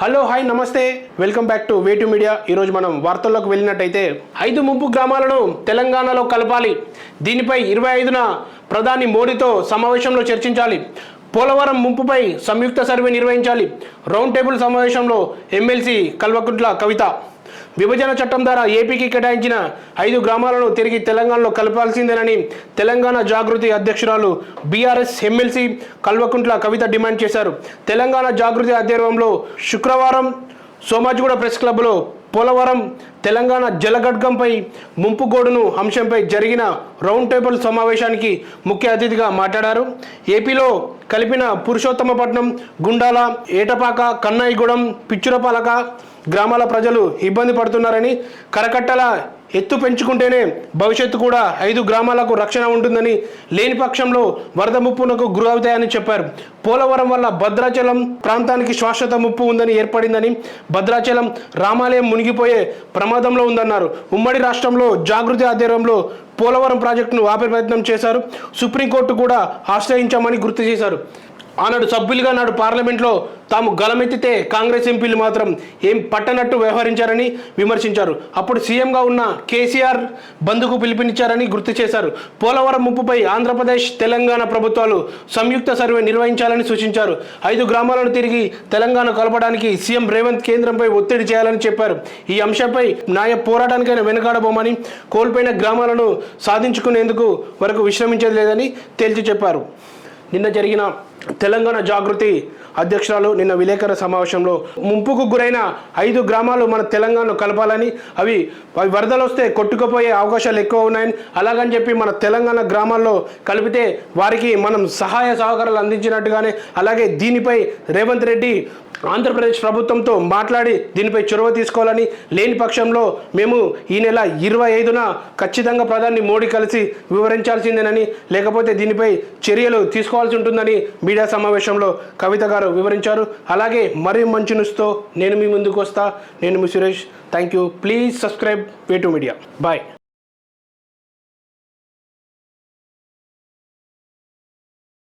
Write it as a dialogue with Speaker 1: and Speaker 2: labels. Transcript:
Speaker 1: Hello hi నమస్తే. Welcome back to Vetu media. ఈరోజు మనం వార్తల్లోకి వెళ్ళినట్టయితే ఐదు ముంపు గ్రామాలను తెలంగాణలో కలపాలి. దీనిపై ఇరవై ఐదున ప్రధాని మోడీతో సమావేశంలో చర్చించాలి. పోలవరం ముంపుపై సంయుక్త సర్వే నిర్వహించాలి. రౌండ్ టేబుల్ సమావేశంలో ఎమ్మెల్సీ కల్వకుంట్ల కవిత. విభజన చట్టం ద్వారా ఏపీకి కేటాయించిన ఐదు గ్రామాలను తిరిగి తెలంగాణలో కలపాల్సిందేనని తెలంగాణ జాగృతి అధ్యక్షురాలు BRS MLC Kalvakuntla Kavitha demand చేశారు. తెలంగాణ జాగృతి ఆధ్వర్యంలో శుక్రవారం సోమాజిగూడ ప్రెస్ క్లబ్లో పోలవరం తెలంగాణ జలగడ్గంపై ముంపుగోడును అంశంపై జరిగిన రౌండ్ టేబుల్ సమావేశానికి ముఖ్య అతిథిగా మాట్లాడారు. ఏపీలో కలిపిన పురుషోత్తమపట్నం గుండాల ఏటపాక కన్నాయిగూడెం పిచ్చురపాలక గ్రామాల ప్రజలు ఇబ్బంది పడుతున్నారని కరకట్టల ఎత్తు పెంచుకుంటేనే భవిష్యత్తు కూడా ఐదు గ్రామాలకు రక్షణ ఉంటుందని లేని పక్షంలో వరద ముప్పునకు గురవుతాయని చెప్పారు. పోలవరం వల్ల భద్రాచలం ప్రాంతానికి శాశ్వత ముప్పు ఉందని ఏర్పడిందని భద్రాచలం రామాలయం మునిగిపోయే ప్రమాదంలో ఉందన్నారు. ఉమ్మడి రాష్ట్రంలో జాగృతి ఆధ్వర్యంలో పోలవరం ప్రాజెక్టును ఆపే ప్రయత్నం చేశారు. సుప్రీంకోర్టు కూడా ఆశ్రయించామని గుర్తు చేశారు. ఆనాడు సభ్యులుగా నాడు పార్లమెంట్లో తాము గలమెత్తితే కాంగ్రెస్ ఎంపీలు మాత్రం ఏం పట్టనట్టు వ్యవహరించారని విమర్శించారు. అప్పుడు సీఎంగా ఉన్న కేసీఆర్ బంధుకు పిలుపునిచ్చారని గుర్తు చేశారు. పోలవరం ముప్పుపై ఆంధ్రప్రదేశ్ తెలంగాణ ప్రభుత్వాలు సంయుక్త సర్వే నిర్వహించాలని సూచించారు. ఐదు గ్రామాలను తిరిగి తెలంగాణ కలపడానికి సీఎం రేవంత్ కేంద్రంపై ఒత్తిడి చేయాలని చెప్పారు. ఈ అంశంపై న్యాయ పోరాటానికైనా వెనుకాడబోమని కోల్పోయిన గ్రామాలను సాధించుకునేందుకు వరకు విశ్రమించేది లేదని తేల్చి చెప్పారు. నిన్న జరిగిన తెలంగాణ జాగృతి అధ్యక్షురాలు నిన్న విలేకరుల సమావేశంలో ముంపుకు గురైన ఐదు గ్రామాలు మన తెలంగాణలో కలపాలని అవి అవి వరదలు వస్తే కొట్టుకుపోయే అవకాశాలు ఎక్కువ ఉన్నాయని అలాగని చెప్పి మన తెలంగాణ గ్రామాల్లో కలిపితే వారికి మనం సహాయ సహకారాలు అందించినట్టుగానే అలాగే దీనిపై రేవంత్ రెడ్డి ఆంధ్రప్రదేశ్ ప్రభుత్వంతో మాట్లాడి దీనిపై చొరవ తీసుకోవాలని లేని పక్షంలో మేము ఈ నెల ఇరవై ఐదున ఖచ్చితంగా ప్రధాని మోడీ కలిసి వివరించాల్సిందేనని లేకపోతే దీనిపై చర్యలు తీసుకోవాల్సి ఉంటుందని మీడియా సమావేశంలో కవిత గారు వివరించారు. అలాగే మరీ మంచి న్యూస్తో నేను మీ ముందుకు వస్తా. నేను మీ Suresh. Thank you please subscribe Vetu media bye